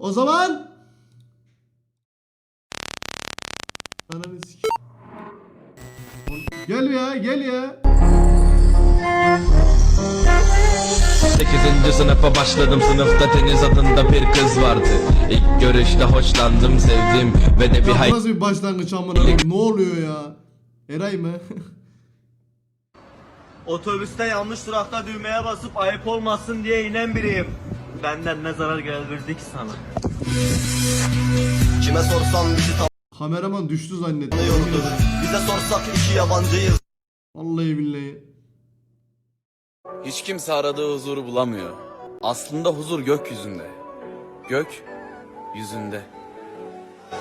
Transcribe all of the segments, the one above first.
O zaman Ananı. Gel ya gel ya. 8. sınıfa başladım sınıfta Deniz adında bir kız vardı İlk görüşte hoşlandım sevdim ve de bir hay nasıl bir başlangıç amına koyayım? Ne oluyor ya? Eray mı? Otobüste yanlış durakta düğmeye basıp ayıp olmasın diye inen biriyim. Benden ne zarar geldirdi ki sana? Kime sorsan bizi Kameraman düştü zannettim. tanıyordur Bize sorsak iki yabancıyız Vallahi billahi. Hiç kimse aradığı huzuru bulamıyor. Aslında huzur gökyüzünde. Gök yüzünde. Aa.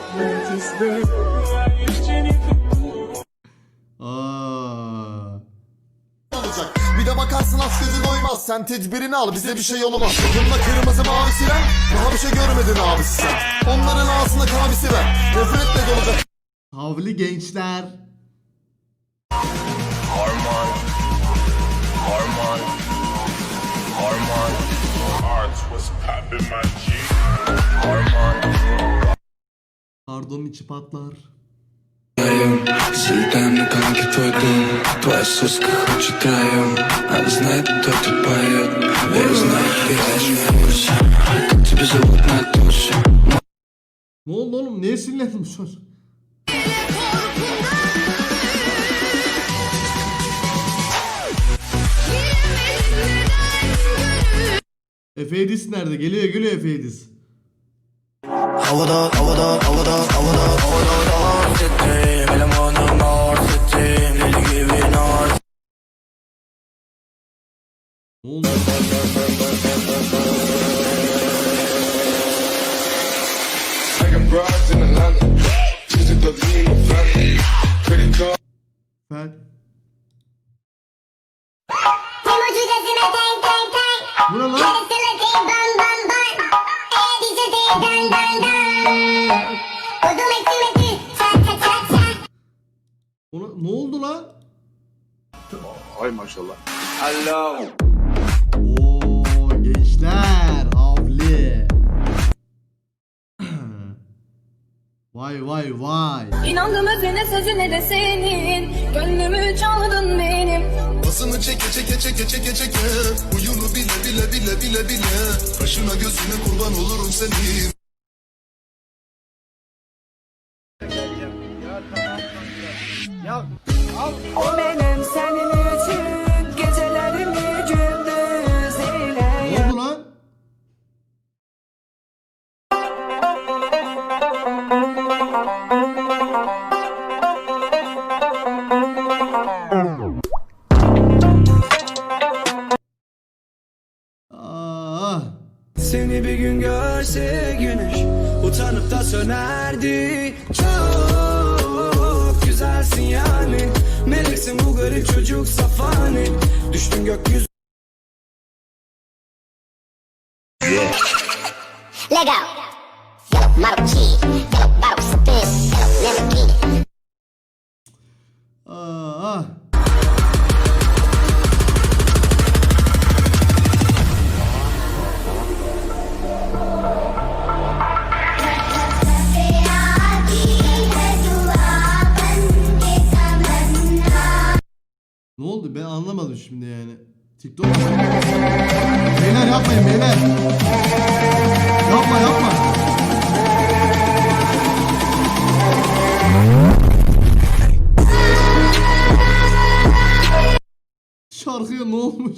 Bakarsın az gözü doymaz. Sen tedbirini al bize bir şey olmaz. Yanında kırmızı mavi siren. Daha bir şey görmedin abisi sen. Onların ağzına kabisi ver. Nefretle dolacak. Havli gençler. Harman. Harman. Harman. Hearts was poppin' my G. Harman. Pardon içi patlar. Слетаем канки твой дом Твоя соска хочет троем Она знает, кто тут поет Я знаю, ты вкусе Как тебя зовут на тусе Ne oldu oğlum? Neye sinirlendin bu çocuk? Efe Edis nerede? Geliyor geliyor Efe Edis. Havada havada havada havada havada Titrerim elemanım ağır titrerim Deli gibi nar Ne oldu? Fel. Bu ne lan? Ona, ne oldu lan? Alo. Oo gençler havli. vay vay vay. İnandım özüne sözüne de senin Gönlümü çaldın benim Pasını çeke çeke çeke çeke çeke. Uyunu bile bile bile bile bile. Kaşına gözüne kurban olurum senin. Çocuk safani Düştün gökyüzü Lego. Yellow key. Yellow bottle sipping. Yellow Lamborghini. Ah. Ne şimdi yani. TikTok? Beyler yapmayın beyler. Yapma yapma. Şarkıya ne olmuş?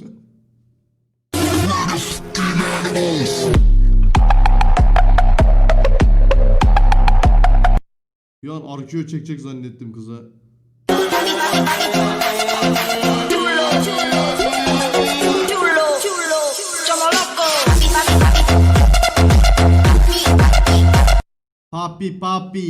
Bir an arkeo çekecek zannettim kıza. Papi papi.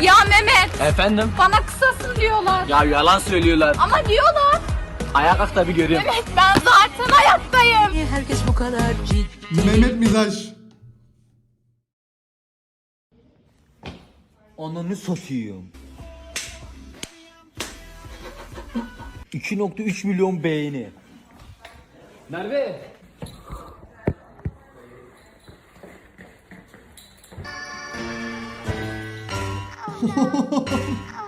Ya Mehmet Efendim? bana kısasın diyorlar Ya yalan söylüyorlar. Ama diyorlar Ayağa kalk da bir göreyim. Evet ben zaten ayaktayım kadar ciddi Mehmet Mizaş. Ananı satayım. 2.3 milyon beğeni. Hayır.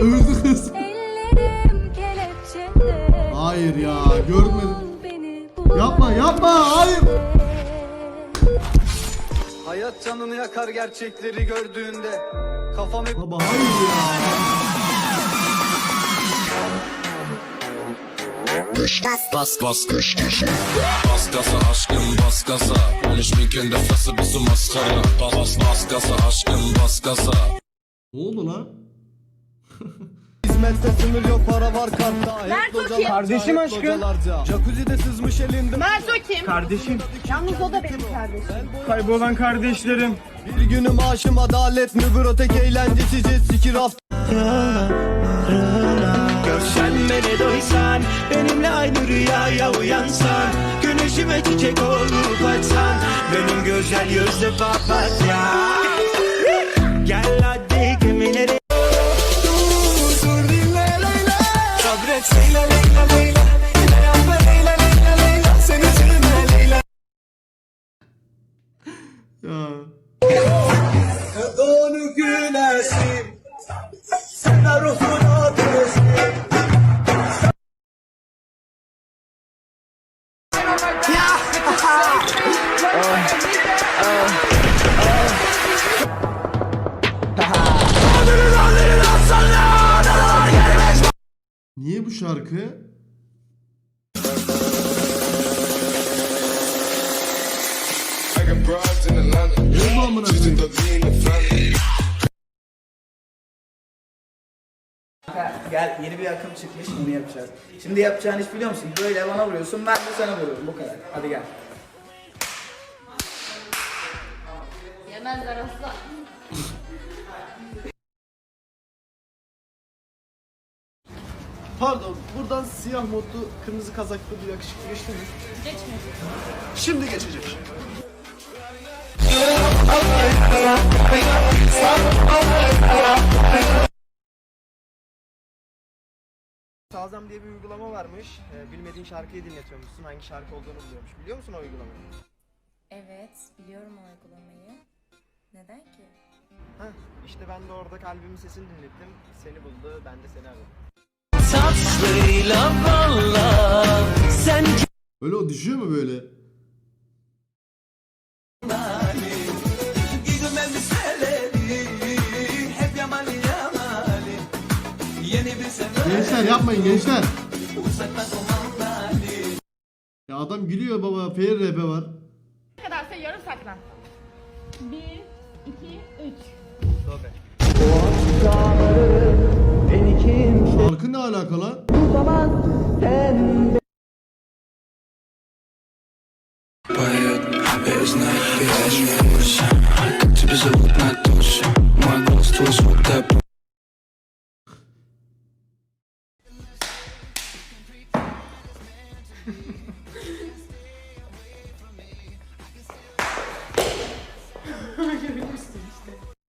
Övdü kız. Ellerim kelepçede Hayır ya görmedim. Yapma yapma hayır. Hayat canını yakar gerçekleri gördüğünde. Kafam hep Baba hayır ya. Bas bas kış kış Bas gaza aşkım bas gaza 13 bin günde frası bizim maskara Bas bas bas gaza aşkım bas gaza Ne oldu lan? Hizmette sınır yok para var kartta. Mert o kim? Kardeşim aşkım. Jacuzzi'de sızmış elimde. Mert o kim? Kardeşim. Yalnız o da benim kardeşim. Kaybolan kardeşlerim. Bir günüm maaşım adalet mübür ötek eğlencesiz sikir hafta. Görsen beni doysan Benimle aynı rüyaya uyansan Güneşime çiçek olup açsan Benim güzel yüzlü papatya Gel Taylor şarkı? Ne oldu amına koyayım? Gel yeni bir akım çıkmış bunu yapacağız. Şimdi yapacağın iş biliyor musun? Böyle bana vuruyorsun ben de sana vuruyorum bu kadar. Hadi gel. Yemezler asla. Pardon buradan siyah modlu kırmızı kazaklı bir yakışıklı geçti mi? Geçmiyor. Şimdi geçecek. Sazam diye bir uygulama varmış. Ee, bilmediğin şarkıyı dinletiyormuşsun. Hangi şarkı olduğunu buluyormuş. Biliyor musun o uygulamayı? Evet, biliyorum o uygulamayı. Neden ki? Heh, işte ben de orada kalbimin sesini dinlettim. Seni buldu, ben de seni aradım. Tatlıyla valla Sen Öyle o düşüyor mu böyle? gidme meseleleri Hep yaman yamani Yeni bir sefer Gençler yapmayın gençler. Uzaktan Ya adam gülüyor baba. Fair rap'e var. Ne kadarsa yarım saklan. Bir, iki, üç. Şarkı ne alakalı? Bu zaman sen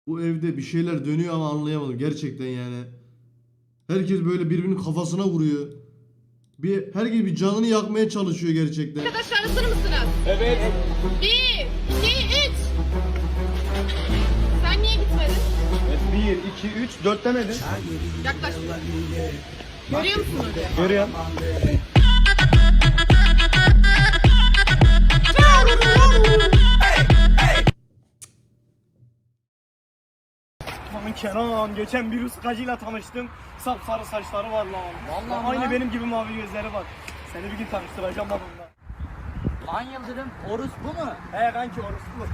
Bu evde bir şeyler dönüyor ama anlayamadım gerçekten yani. Herkes böyle birbirinin kafasına vuruyor. Bir herkes bir canını yakmaya çalışıyor gerçekten. Arkadaşlar hazır mısınız? Evet. Bir, iki, üç. Sen niye gitmedin? 1, 2, 3, 4 demedin. Yaklaş. Görüyor musun orayı? Görüyorum. Kenan geçen bir ıskacıyla tanıştım. Sapsarı saçları var lan. Vallahi Aynı benim gibi mavi gözleri var. Seni bir gün tanıştıracağım ben onunla. Lan Yıldırım, Orus bu mu? He kanki orası bu.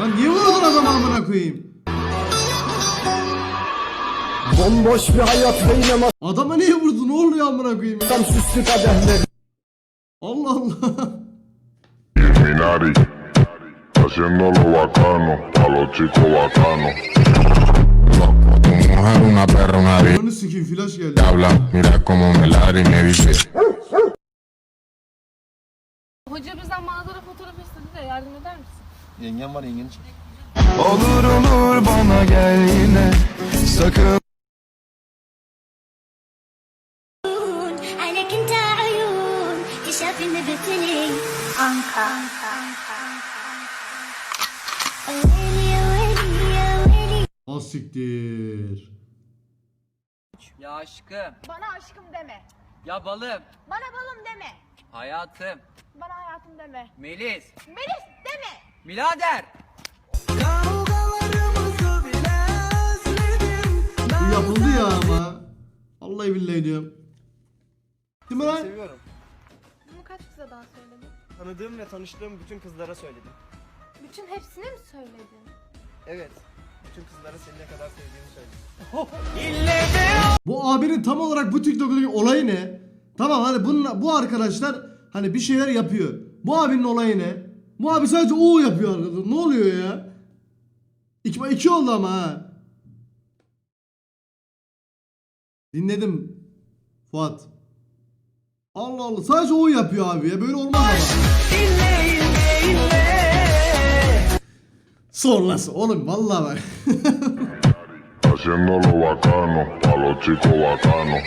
Lan niye vurdun adamı amına koyayım? Bomboş bir hayat ve yine Adama niye vurdun? Ne oluyor amına koyayım? ya? masam süslü kadehleri. Allah Allah. Illuminati. Haciendo lo bacano, a los chicos bacanos. Loco, tu mujer una perra, una Ananı sikeyim flash geldi. diabla. Mira cómo me ladra y me dice. Hoca bizden manzara fotoğrafı istedi de yardım eder misin? Yengem var yengeni çek. Olur olur bana gel yine. Sakın عليك انت عيون تشافيني بتلي عنكا ويلي يا ويلي يا ويلي Az siktir. Ya aşkım, Bana aşkım deme. ya balım, Bana balım deme. hayatım, Bana hayatım deme. Melis, Melis deme. birader. Bu yapıldı ya ama. Vallahi billahi diyorum. Değil mi lan? Seviyorum. Daha söyledin? Tanıdığım ve tanıştığım bütün kızlara söyledim. Bütün hepsine mi söyledin? Evet. Bütün kızlara seni ne kadar sevdiğimi söyledim. Bu abinin tam olarak bu TikTok'taki olayı ne? Tamam hani bunun, bu arkadaşlar hani bir şeyler yapıyor. Bu abinin olayı ne? Bu abi sadece o yapıyor arkadaşlar. Ne oluyor ya? İki, iki oldu ama ha. Dinledim Fuat. Allah Allah sadece o yapıyor abi ya böyle olmaz ama. Sonrası oğlum vallahi bak. Haciendo lo bacano, a los chicos bacanos.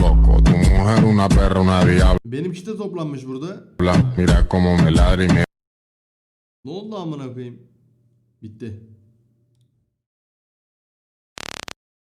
loco, tu mujer una perra, una diabla. Benimki de toplanmış burada. Mira cómo me ladra y me Ne oldu amına koyayım? Bitti.